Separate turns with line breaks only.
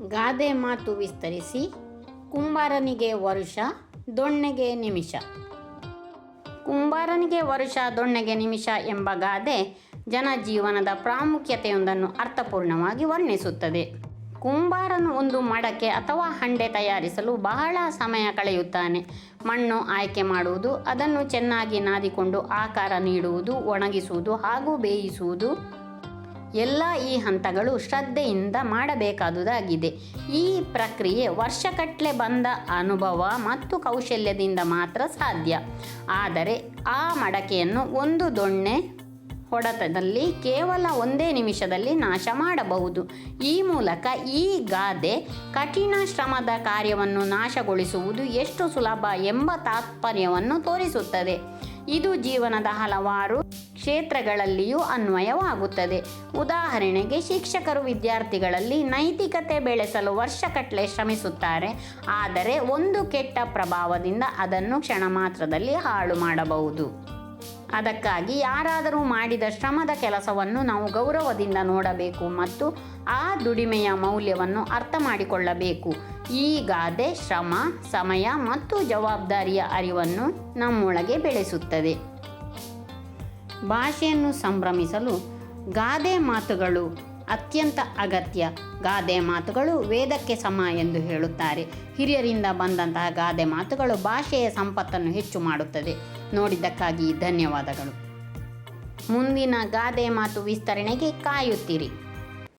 ಗಾದೆ ಮಾತು ವಿಸ್ತರಿಸಿ, ಕುಂಬಾರನಿಗೆ ವರುಷ, ದೊಣ್ಣೆಗೆ ನಿಮಿಷ. ಕುಂಬಾರನಿಗೆ ವರುಷ, ದೊಣ್ಣೆಗೆ ನಿಮಿಷ ಎಂಬ ಗಾದೆ ಜನಜೀವನದ ಪ್ರಾಮುಖ್ಯತೆಯೊಂದನ್ನು ಅರ್ಥಪೂರ್ಣವಾಗಿ ವರ್ಣಿಸುತ್ತದೆ. ಕುಂಬಾರನು ಒಂದು ಮಡಕೆ ಅಥವಾ ಹಂಡೆ ತಯಾರಿಸಲು ಬಹಳ ಸಮಯ ಕಳೆಯುತ್ತಾನೆ. ಮಣ್ಣು ಆಯ್ಕೆ ಮಾಡುವುದು, ಅದನ್ನು ಚೆನ್ನಾಗಿ ನಾದಿಕೊಂಡು ಆಕಾರ ನೀಡುವುದು, ಒಣಗಿಸುವುದು ಹಾಗೂ ಬೇಯಿಸುವುದು ಎಲ್ಲ ಈ ಹಂತಗಳು ಶ್ರದ್ಧೆಯಿಂದ ಮಾಡಬೇಕಾದುದಾಗಿದೆ. ಈ ಪ್ರಕ್ರಿಯೆ ವರ್ಷಗಟ್ಟಲೆ ಬಂದ ಅನುಭವ ಮತ್ತು ಕೌಶಲ್ಯದಿಂದ ಮಾತ್ರ ಸಾಧ್ಯ. ಆದರೆ ಆ ಮಡಕೆಯನ್ನು ಒಂದು ದೊಣ್ಣೆ ಹೊಡೆತದಲ್ಲಿ ಕೇವಲ ಒಂದೇ ನಿಮಿಷದಲ್ಲಿ ನಾಶ ಮಾಡಬಹುದು. ಈ ಮೂಲಕ ಈ ಗಾದೆ ಕಠಿಣ ಶ್ರಮದ ಕಾರ್ಯವನ್ನು ನಾಶಗೊಳಿಸುವುದು ಎಷ್ಟು ಸುಲಭ ಎಂಬ ತಾತ್ಪರ್ಯವನ್ನು ತೋರಿಸುತ್ತದೆ. ಇದು ಜೀವನದ ಹಲವಾರು ಕ್ಷೇತ್ರಗಳಲ್ಲಿಯೂ ಅನ್ವಯವಾಗುತ್ತದೆ. ಉದಾಹರಣೆಗೆ ಶಿಕ್ಷಕರು ವಿದ್ಯಾರ್ಥಿಗಳಲ್ಲಿ ನೈತಿಕತೆ ಬೆಳೆಸಲು ವರ್ಷಕಟ್ಟಲೆ ಶ್ರಮಿಸುತ್ತಾರೆ. ಆದರೆ ಒಂದು ಕೆಟ್ಟ ಪ್ರಭಾವದಿಂದ ಅದನ್ನು ಕ್ಷಣ ಮಾತ್ರದಲ್ಲಿ ಹಾಳು ಮಾಡಬಹುದು. ಅದಕ್ಕಾಗಿ ಯಾರಾದರೂ ಮಾಡಿದ ಶ್ರಮದ ಕೆಲಸವನ್ನು ನಾವು ಗೌರವದಿಂದ ನೋಡಬೇಕು ಮತ್ತು ಆ ದುಡಿಮೆಯ ಮೌಲ್ಯವನ್ನು ಅರ್ಥ ಮಾಡಿಕೊಳ್ಳಬೇಕು. ಈ ಗಾದೆ ಶ್ರಮ, ಸಮಯ ಮತ್ತು ಜವಾಬ್ದಾರಿಯ ಅರಿವನ್ನು ನಮ್ಮೊಳಗೆ ಬೆಳೆಸುತ್ತದೆ. ಭಾಷೆಯನ್ನು ಸಂಭ್ರಮಿಸಲು ಗಾದೆ ಮಾತುಗಳು ಅತ್ಯಂತ ಅಗತ್ಯ. ಗಾದೆ ಮಾತುಗಳು ವೇದಕ್ಕೆ ಸಮ ಎಂದು ಹೇಳುತ್ತಾರೆ. ಹಿರಿಯರಿಂದ ಬಂದಂತಹ ಗಾದೆ ಮಾತುಗಳು ಭಾಷೆಯ ಸಂಪತ್ತನ್ನು ಹೆಚ್ಚು ಮಾಡುತ್ತದೆ. ನೋಡಿದ್ದಕ್ಕಾಗಿ ಧನ್ಯವಾದಗಳು. ಮುಂದಿನ ಗಾದೆ ಮಾತು ವಿಸ್ತರಣೆಗೆ ಕಾಯುತ್ತೀರಿ.